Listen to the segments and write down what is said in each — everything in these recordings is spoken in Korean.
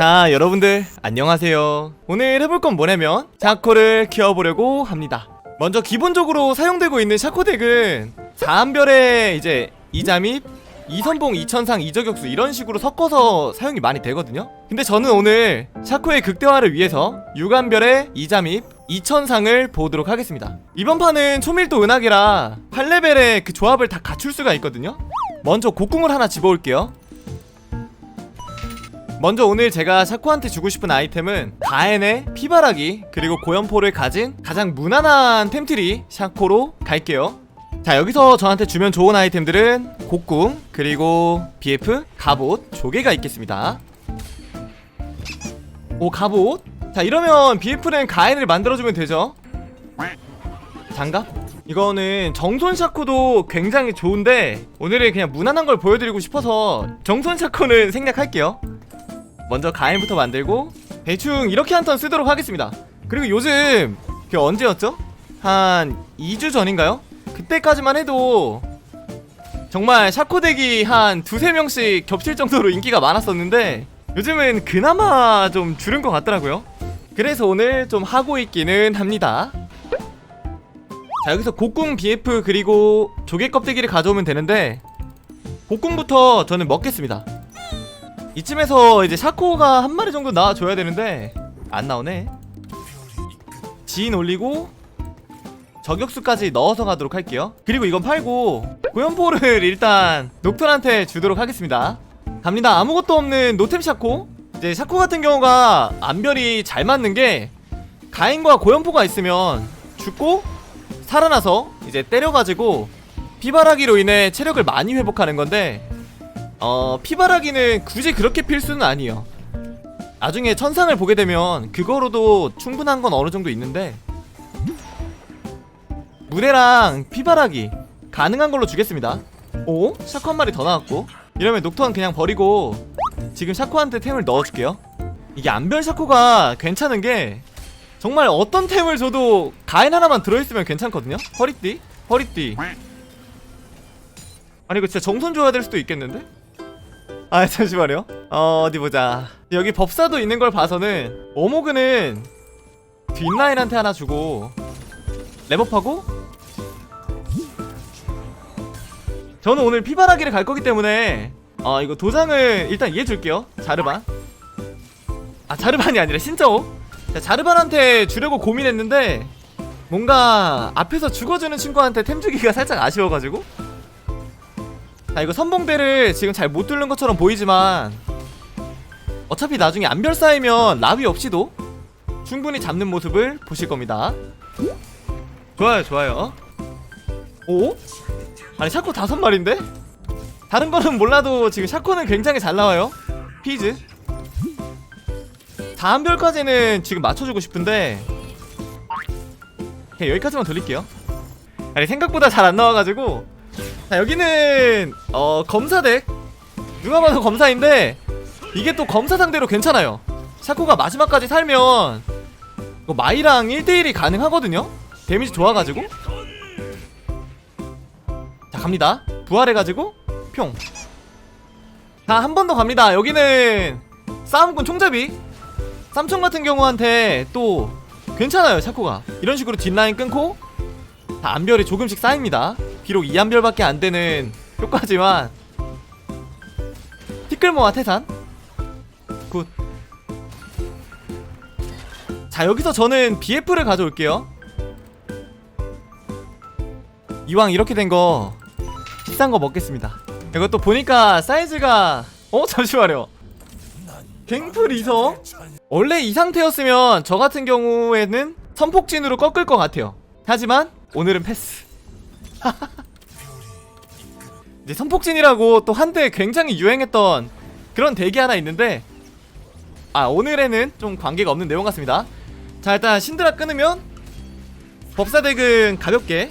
자 여러분들 안녕하세요. 오늘 해볼 건 뭐냐면 샤코를 키워보려고 합니다. 먼저 기본적으로 사용되고 있는 샤코 덱은 4한별의 이제 이자밉 이선봉 이천상 이저격수 이런 식으로 섞어서 사용이 많이 되거든요. 근데 저는 오늘 샤코의 극대화를 위해서 6한별의 이자밉 이천상을 보도록 하겠습니다. 이번 판은 초밀도 은하계라 8레벨의 그 조합을 다 갖출 수가 있거든요. 먼저 곡궁을 하나 집어올게요 먼저 오늘 제가 샤코한테 주고 싶은 아이템은 가엔의 피바라기 그리고 고연포를 가진 가장 무난한 템트리 샤코로 갈게요. 자 여기서 저한테 주면 좋은 아이템들은 곡궁 그리고 BF 갑옷 조개가 있겠습니다. 오 갑옷. 자 이러면 BF는 가엔을 만들어주면 되죠? 장갑? 이거는 정손 샤코도 굉장히 좋은데 오늘은 그냥 무난한 걸 보여드리고 싶어서 정손 샤코는 생략할게요 먼저 가엔부터 만들고 대충 이렇게 한 턴 쓰도록 하겠습니다 그리고 요즘 그 언제였죠? 한 2주 전인가요? 그때까지만 해도 정말 샤코덱이 한 두세 명씩 겹칠 정도로 인기가 많았었는데 요즘은 그나마 좀 줄은 것 같더라고요 그래서 오늘 좀 하고 있기는 합니다 자 여기서 곡궁 BF 그리고 조개 껍데기를 가져오면 되는데 곡궁부터 저는 먹겠습니다 이쯤에서 이제 샤코가 한 마리 정도 나와줘야 되는데 안 나오네. 지인 올리고 저격수까지 넣어서 가도록 할게요. 그리고 이건 팔고 고연포를 일단 녹턴한테 주도록 하겠습니다. 갑니다. 아무것도 없는 노템 샤코. 이제 샤코 같은 경우가 안별이 잘 맞는 게 가인과 고연포가 있으면 죽고 살아나서 이제 때려가지고 피바라기로 인해 체력을 많이 회복하는 건데 어 피바라기는 굳이 그렇게 필수는 아니에요 나중에 천상을 보게 되면 그거로도 충분한 건 어느 정도 있는데 무대랑 피바라기 가능한 걸로 주겠습니다 오? 샤코 한 마리 더 나왔고 이러면 녹턴 그냥 버리고 지금 샤코한테 템을 넣어줄게요 이게 안별 샤코가 괜찮은 게 정말 어떤 템을 줘도 가인 하나만 들어있으면 괜찮거든요 허리띠? 허리띠 아니 이거 진짜 정선 줘야 될 수도 있겠는데? 아 잠시만요. 어 어디 보자. 여기 법사도 있는 걸 봐서는 오모그는 뒷라인한테 하나 주고 랩업하고 저는 오늘 피바라기를 갈 거기 때문에 어 이거 도장을 일단 이해 줄게요. 자르반. 아 자르반이 아니라 신짜오? 자, 자르반한테 주려고 고민했는데 뭔가 앞에서 죽어주는 친구한테 템 주기가 살짝 아쉬워가지고 자 이거 선봉대를 지금 잘 못 뚫는 것처럼 보이지만 어차피 나중에 안별 쌓이면 라비 없이도 충분히 잡는 모습을 보실 겁니다. 좋아요 좋아요. 오? 아니 샤코 다섯 마리인데? 다른 거는 몰라도 지금 샤코는 굉장히 잘 나와요. 피즈. 다한별까지는 지금 맞춰주고 싶은데 여기까지만 돌릴게요. 아니 생각보다 잘 안 나와가지고 자 여기는 어 검사덱 누가 봐도 검사인데 이게 또 검사 상대로 괜찮아요. 샤코가 마지막까지 살면 이거 마이랑 1대1이 가능하거든요? 데미지 좋아가지고. 자 갑니다. 부활해가지고 평 자 한 번 더 갑니다. 여기는 싸움꾼 총잡이. 쌈총 같은 경우한테 또 괜찮아요 샤코가. 이런 식으로 뒷라인 끊고 다 안별이 조금씩 쌓입니다 비록 2안별밖에 안 되는 효과지만 티끌모아 태산? 굿. 자 여기서 저는 BF를 가져올게요. 이왕 이렇게 된 거 비싼 거 먹겠습니다. 이것도 보니까 사이즈가 어? 잠시만요. 갱플 이성? 원래 이 상태였으면 저 같은 경우에는 선폭진으로 꺾을 것 같아요. 하지만 오늘은 패스 이제 선폭진이라고 또 한때 굉장히 유행했던 그런 덱이 하나 있는데 아 오늘에는 좀 관계가 없는 내용 같습니다. 자 일단 신드라 끊으면 법사 덱은 가볍게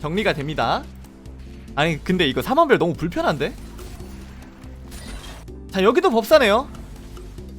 정리가 됩니다. 아니 근데 이거 3만별 너무 불편한데? 자 여기도 법사네요.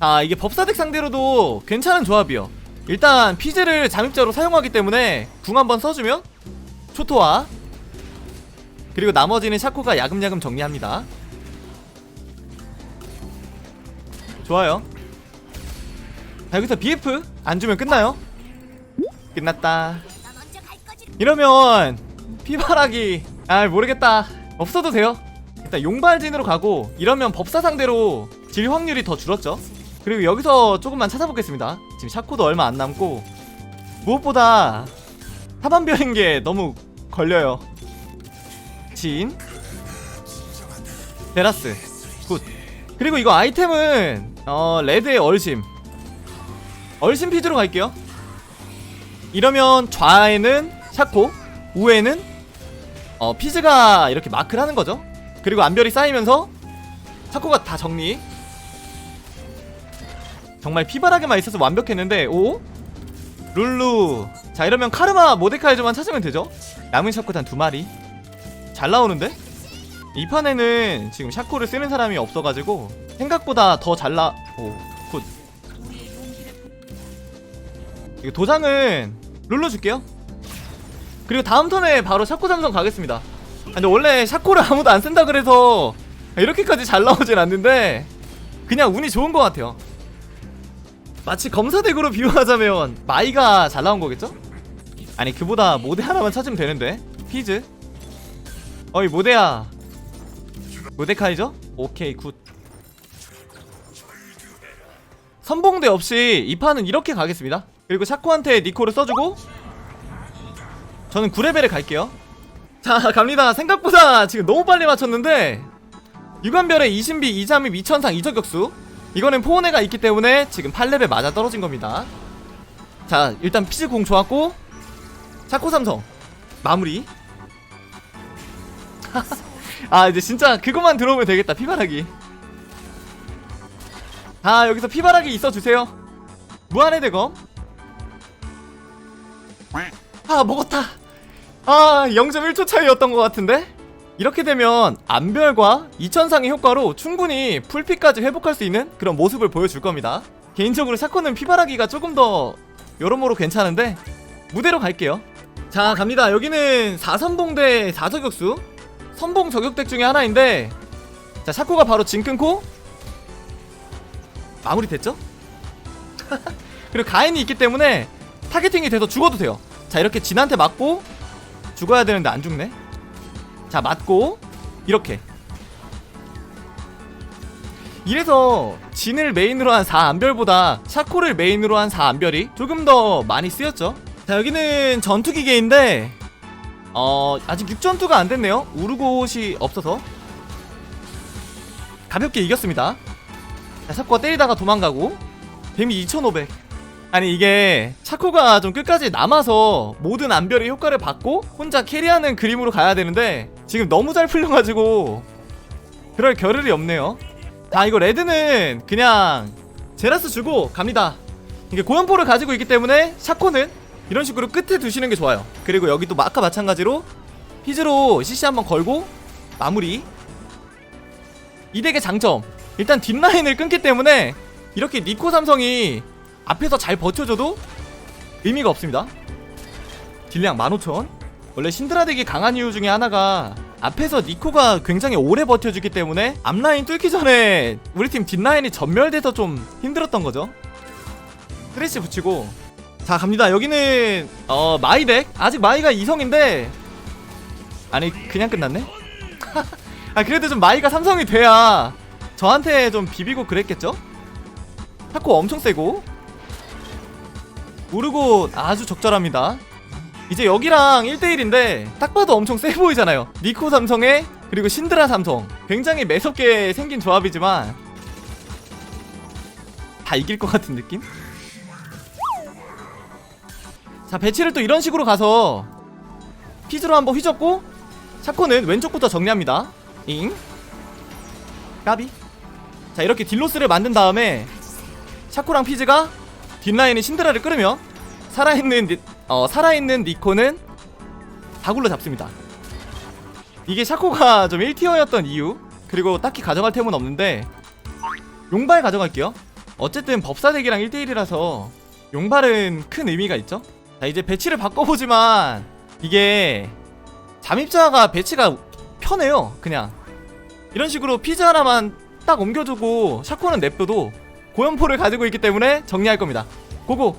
아 이게 법사덱 상대로도 괜찮은 조합이요. 일단 피즈를 잠입자로 사용하기 때문에 궁 한번 써주면 초토화 그리고 나머지는 샤코가 야금야금 정리합니다. 좋아요. 자 여기서 BF 안 주면 끝나요? 끝났다. 이러면 피바라기 아 모르겠다. 없어도 돼요. 일단 용발진으로 가고 이러면 법사 상대로 질 확률이 더 줄었죠? 그리고 여기서 조금만 찾아보겠습니다. 지금 샤코도 얼마 안 남고 무엇보다 하반별인 게 너무 걸려요 진 데라스. 굿. 그리고 이거 아이템은 어 레드의 얼심. 얼심 피즈로 갈게요. 이러면 좌에는 샤코 우에는 어 피즈가 이렇게 마크를 하는 거죠. 그리고 안별이 쌓이면서 샤코가 다 정리. 정말 피바라게만 있어서 완벽했는데 오? 룰루. 자 이러면 카르마 모데카이저만 찾으면 되죠? 남은 샤코 단두 마리 잘 나오는데 이 판에는 지금 샤코를 쓰는 사람이 없어가지고 생각보다 더 잘 나. 오 굿 이거 도장은 룰루 줄게요. 그리고 다음 턴에 바로 샤코 삼성 가겠습니다. 아, 근데 원래 샤코를 아무도 안 쓴다 그래서 이렇게까지 잘 나오진 않는데 그냥 운이 좋은 것 같아요. 마치 검사덱으로 비유하자면 마이가 잘 나온 거겠죠? 아니 그보다 모대 하나만 찾으면 되는데 피즈 어이 모대야. 모데카이죠? 오케이 굿. 선봉대 없이 이 판은 이렇게 가겠습니다. 그리고 샤코한테 니코를 써주고 저는 9레벨에 갈게요. 자 갑니다. 생각보다 지금 너무 빨리 맞췄는데 유관별의 이신비 이자미 미천상 이저격수. 이거는 포온해가 있기 때문에 지금 8레벨 맞아 떨어진 겁니다. 자 일단 피즈 공 좋았고 샤코 삼성 마무리 아 이제 진짜 그것만 들어오면 되겠다 피바라기. 아 여기서 피바라기 있어주세요. 무한의 대검. 아 먹었다. 아 0.1초 차이였던 것 같은데? 이렇게 되면 안별과 2000상의 효과로 충분히 풀피까지 회복할 수 있는 그런 모습을 보여줄 겁니다. 개인적으로 샤코는 피바라기가 조금 더 여러모로 괜찮은데 무대로 갈게요. 자 갑니다. 여기는 4선봉대 4저격수 선봉 저격덱 중에 하나인데 자 샤코가 바로 진 끊고 마무리 됐죠? 그리고 가인이 있기 때문에 타겟팅이 돼서 죽어도 돼요. 자 이렇게 진한테 맞고 죽어야 되는데 안 죽네. 자 맞고 이렇게. 이래서 진을 메인으로 한 4안별보다 샤코를 메인으로 한 4안별이 조금 더 많이 쓰였죠. 자 여기는 전투기계인데 어 아직 6전투가 안 됐네요. 우르고시 없어서. 가볍게 이겼습니다. 자 샤코가 때리다가 도망가고. 데미 2500 아니 이게 샤코가 좀 끝까지 남아서 모든 안별의 효과를 받고 혼자 캐리하는 그림으로 가야 되는데 지금 너무 잘 풀려가지고 그럴 겨를이 없네요. 자 이거 레드는 그냥 제라스 주고 갑니다. 이게 고연포를 가지고 있기 때문에 샤코는 이런 식으로 끝에 두시는 게 좋아요. 그리고 여기도 아까 마찬가지로 피즈로 CC 한번 걸고 마무리. 이 덱의 장점. 일단 뒷라인을 끊기 때문에 이렇게 니코 삼성이 앞에서 잘 버텨줘도 의미가 없습니다. 딜량 15,000 원래 신드라 덱이 강한 이유 중에 하나가 앞에서 니코가 굉장히 오래 버텨주기 때문에 앞라인 뚫기 전에 우리 팀 뒷라인이 전멸돼서 좀 힘들었던 거죠. 스트레스 붙이고 자 갑니다. 여기는 어 마이덱 아직 마이가 2성인데. 아니 그냥 끝났네? 아 그래도 좀 마이가 삼성이 돼야 저한테 좀 비비고 그랬겠죠? 타코 엄청 세고. 우르고 아주 적절합니다. 이제 여기랑 1대1인데 딱 봐도 엄청 세 보이잖아요. 니코 삼성에 그리고 신드라 삼성. 굉장히 매섭게 생긴 조합이지만 다 이길 것 같은 느낌? 자 배치를 또 이런 식으로 가서 피즈로 한번 휘젓고 샤코는 왼쪽부터 정리합니다. 잉? 까비. 자 이렇게 딜로스를 만든 다음에 샤코랑 피즈가 뒷라인에 신드라를 끌으면 살아있는 니, 어, 살아있는 니코는 다굴로 잡습니다. 이게 샤코가 좀 1티어였던 이유 그리고 딱히 가져갈 템은 없는데 용발 가져갈게요. 어쨌든 법사덱이랑 1대1이라서 용발은 큰 의미가 있죠 자 이제 배치를 바꿔보지만 이게 잠입자가 배치가 편해요 그냥. 이런 식으로 피즈 하나만 딱 옮겨주고 샤코는 냅둬도 고연포를 가지고 있기 때문에 정리할 겁니다. 고고!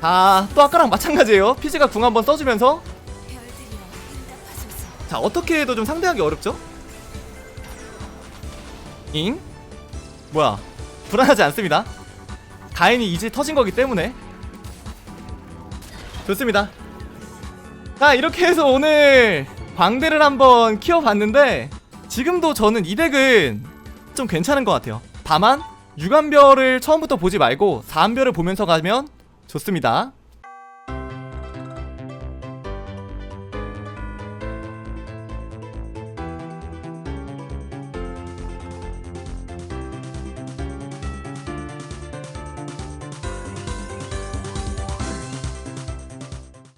자또 아까랑 마찬가지예요. 피지가 궁 한번 써주면서. 자 어떻게 해도 좀 상대하기 어렵죠? 잉? 뭐야. 불안하지 않습니다. 가인이 이제 터진 거기 때문에 좋습니다. 자 이렇게 해서 오늘 광대를 한번 키워봤는데 지금도 저는 이 덱은 좀 괜찮은 것 같아요. 다만 유관별을 처음부터 보지 말고 4한별을 보면서 가면 좋습니다